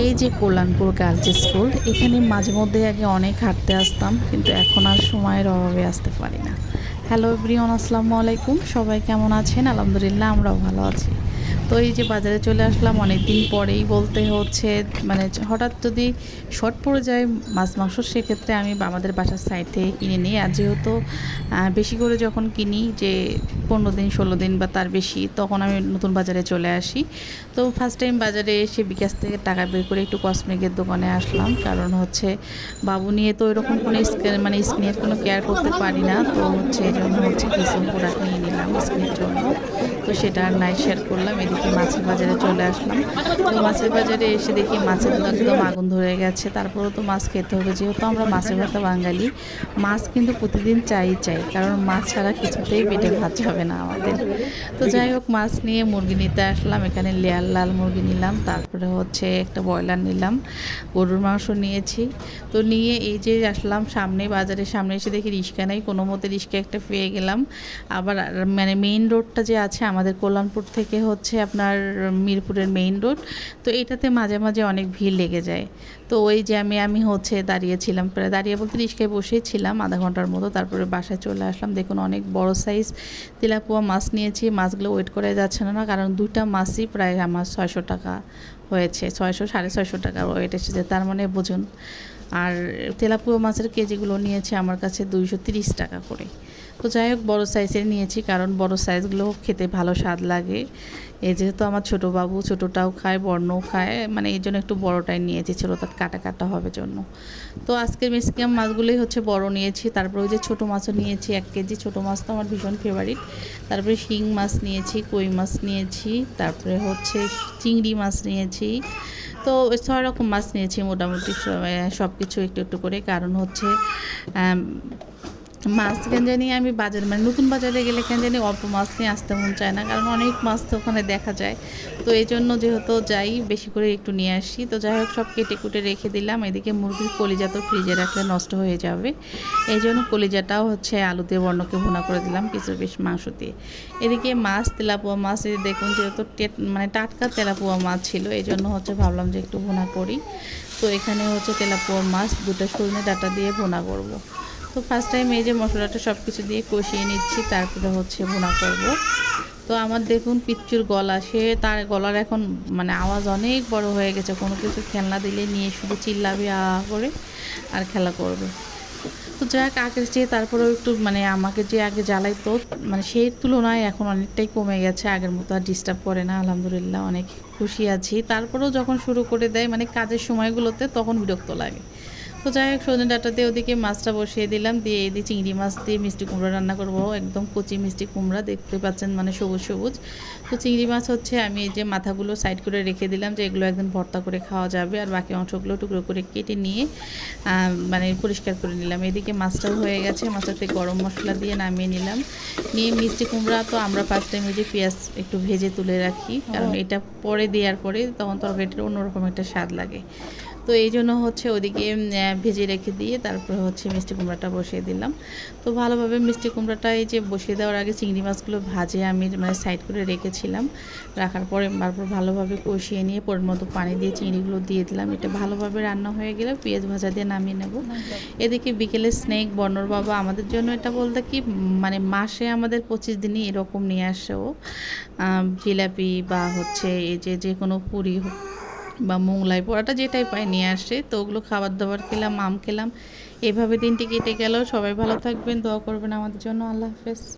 এই যে Kalyanpur girls school, এখানে মাঝে মধ্যে আগে অনেক হাঁটতে আসতাম, কিন্তু এখন আর সময়ের অভাবে আসতে পারি না। হ্যালো এভরিওয়ান আসসালামু আলাইকুম। সবাই কেমন আছেন? আলহামদুলিল্লাহ, আমরাও ভালো আছি। তো এই যে বাজারে চলে আসলাম অনেক দিন পরেই বলতে হচ্ছে মানে হঠাৎ যদি শর্ট পড়ে যায় মাছ মাংস, সেক্ষেত্রে আমি আমাদের বাসার সাইড থেকে কিনে নিই। আর যেহেতু বেশি করে যখন কিনি যে পনেরো দিন, ষোলো দিন বা তার বেশি, তখন আমি নতুন বাজারে চলে আসি। তো ফার্স্ট টাইম বাজারে এসে বিকাশ থেকে টাকা বের করে একটু কসমেটিকের দোকানে আসলাম। কারণ হচ্ছে বাবু নিয়ে তো এরকম কোনো মানে স্কিনের কোনো কেয়ার করতে পারি না। তো হচ্ছে এই জন্য হচ্ছে কিছু প্রোডাক্ট নিয়ে নিলাম স্কিনের জন্য। তো সেটা আর নাই শেয়ার করলাম। এদিকে মাছের বাজারে চলে আসলাম। তো মাছের বাজারে এসে দেখি মাছের একদম আগুন ধরে গেছে। তারপরেও তো মাছ খেতে হবে। যেহেতু আমরা মাছের ভাতা বাঙালি, মাছ কিন্তু প্রতিদিন চাই চাই। কারণ মাছ ছাড়া কিছুতেই পেটে ভাত যাবে না আমাদের। তো যাই হোক, মাছ নিয়ে মুরগি নিতে আসলাম। এখানে লেয়ার লাল মুরগি নিলাম। তারপরে হচ্ছে একটা ব্রয়লার নিলাম। গরুর মাংস নিয়েছি। তো নিয়ে এই যে আসলাম সামনে বাজারের সামনে এসে দেখি রিক্সা নেই। কোনো মতে রিক্সা একটা পেয়ে গেলাম। আবার মানে মেইন রোডটা যে আছে আমাদের কল্যাণপুর থেকে হচ্ছে আপনার মিরপুরের মেইন রোড তো এটাতে মাঝে মাঝে অনেক ভিড় লেগে যায়। তো ওই জ্যামে আমি হচ্ছে দাঁড়িয়েছিলাম, প্রায় দাঁড়িয়ে বলতে রিক্সায় বসেই ছিলাম আধা ঘণ্টার মতো, তারপরে বাসায় চলে আসলাম। দেখুন অনেক বড় সাইজ তেলাপুয়া মাছ নিয়েছি, মাছগুলো ওয়েট করে যাচ্ছে না কারণ দুইটা মাছই প্রায় আমার ছয়শো টাকা হয়েছে, ছয়শো, সাড়ে ছয়শো টাকা ওয়েট এসেছে, তার মানে বুঝুন। আর তেলাপুয়া মাছের কেজিগুলো নিয়েছে আমার কাছে দুইশো তিরিশ টাকা করে। তো যাই হোক, বড়ো সাইজের নিয়েছি কারণ বড় সাইজগুলো খেতে ভালো স্বাদ লাগে। এই যেহেতু আমার ছোটো বাবু ছোটোটাও খায় বর্ণও খায় মানে এই জন্য একটু বড়োটাই নিয়েছি ছোটো কাটা কাটা হবে জন্য। তো আজকের মিসকিয়াম মাছগুলোই হচ্ছে বড় নিয়েছি, তারপরে ওই যে ছোটো মাছও নিয়েছি, এক কেজি ছোটো মাছ তো আমার ভীষণ ফেভারিট তারপরে শিং মাছ নিয়েছি, কই মাছ নিয়েছি, তারপরে হচ্ছে চিংড়ি মাছ নিয়েছি। তো ছয় রকম মাছ নিয়েছি মোটামুটি সব কিছু একটু একটু করে। কারণ হচ্ছে মাছ কেন জানি আমি বাজারে মানে নতুন বাজারে গেলে কেন জানি অল্প মাছ নিয়ে আসতে মন চায় না, কারণ অনেক মাছ তো ওখানে দেখা যায়। তো এই জন্য যেহেতু যাই, বেশি করে একটু নিয়ে আসি। তো যাই হোক, সব কেটে কুটে রেখে দিলাম। এদিকে মুরগির কলিজা তো ফ্রিজে রাখলে নষ্ট হয়ে যাবে। এই জন্য কলিজাটাও হচ্ছে আলু দিয়ে বর্ণকে ভুনা করে দিলাম, কিছু বেশ মাংস দিয়ে। এদিকে মাছ, তেলাপুয়া মাছ দেখুন যেহেতু মানে টাটকা তেলাপুয়া মাছ ছিল, এই জন্য হচ্ছে ভাবলাম যে একটু ভুনা করি। তো এখানে হচ্ছে তেলাপুয়া মাছ, দুটো সজনে ডাটা দিয়ে ভুনা করব। তো ফার্স্ট টাইম এই যে মশলাটা সব কিছু দিয়ে কষিয়ে নিচ্ছি, তারপরে হচ্ছে ভুনা করব। তো আমার দেখুন পিচ্চুর গলা, সে তার গলার এখন মানে আওয়াজ অনেক বড় হয়ে গেছে, কোনো কিছু খেলনা দিলে নিয়ে শুধু চিল্লাবে, আ করে আর খেলা করবে। তো যাক, আগের চেয়ে তারপরেও একটু মানে আমাকে যে আগে জ্বালাইতো মানে সেই তুলনায় এখন অনেকটাই কমে গেছে, আগের মতো আর ডিস্টার্ব করে না, আলহামদুলিল্লাহ অনেক খুশি আছি। তারপরেও যখন শুরু করে দেয় মানে কাজের সময়গুলোতে তখন বিরক্ত লাগে। তো যাই হোক সজনে ডাটাতে ওদিকে মাছটা বসিয়ে দিলাম। দিয়ে এদিকে চিংড়ি মাছ দিয়ে মিষ্টি কুমড়া রান্না করব। একদম কচি মিষ্টি কুমড়া দেখতে পাচ্ছেন মানে সবুজ সবুজ। তো চিংড়ি মাছ হচ্ছে আমি এই যে মাথাগুলো সাইড করে রেখে দিলাম যে এগুলো একদিন ভর্তা করে খাওয়া যাবে। আর বাকি অংশগুলো টুকরো করে কেটে নিয়ে মানে পরিষ্কার করে নিলাম। এদিকে মাছটাও হয়ে গেছে। মাছটাতে গরম মশলা দিয়ে নামিয়ে নিলাম। নিয়ে মিষ্টি কুমড়া তো আমরা ফার্স্ট টাইম যে পেঁয়াজ একটু ভেজে তুলে রাখি। কারণ এটা পরে দেওয়ার পরে তখন তরকারিটার অন্যরকম একটা স্বাদ লাগে। তো এই জন্য হচ্ছে ওদিকে ভেজে রেখে দিয়ে তারপরে হচ্ছে মিষ্টি কুমড়াটা বসিয়ে দিলাম। তো ভালোভাবে মিষ্টি কুমড়াটা এই যে বসিয়ে দেওয়ার আগে চিংড়ি মাছগুলো ভাজে আমি মানে সাইড করে রেখেছিলাম। রাখার পরে তারপর ভালোভাবে কষিয়ে নিয়ে পরের মতো পানি দিয়ে চিংড়িগুলো দিয়ে দিলাম। এটা ভালোভাবে রান্না হয়ে গেলে পেঁয়াজ ভাজা দিয়ে নামিয়ে নেব। এদিকে বিকেলে স্নেক বর্ণর বাবা আমাদের জন্য এটা বলতে কি মানে মাসে আমাদের পঁচিশ দিনই এরকম নিয়ে আসে ও। জিলাপি বা হচ্ছে এই যে যে কোনো পুরি বা মোংলাই পোড়াটা যেটাই পাই নিয়ে আসে, তো ওগুলো খাবার দাবার খেলাম, আম খেলাম। এভাবে দিনটি কেটে গেল। সবাই ভালো থাকবেন, দোয়া করবেন আমাদের জন্য। আল্লাহ হাফেজ।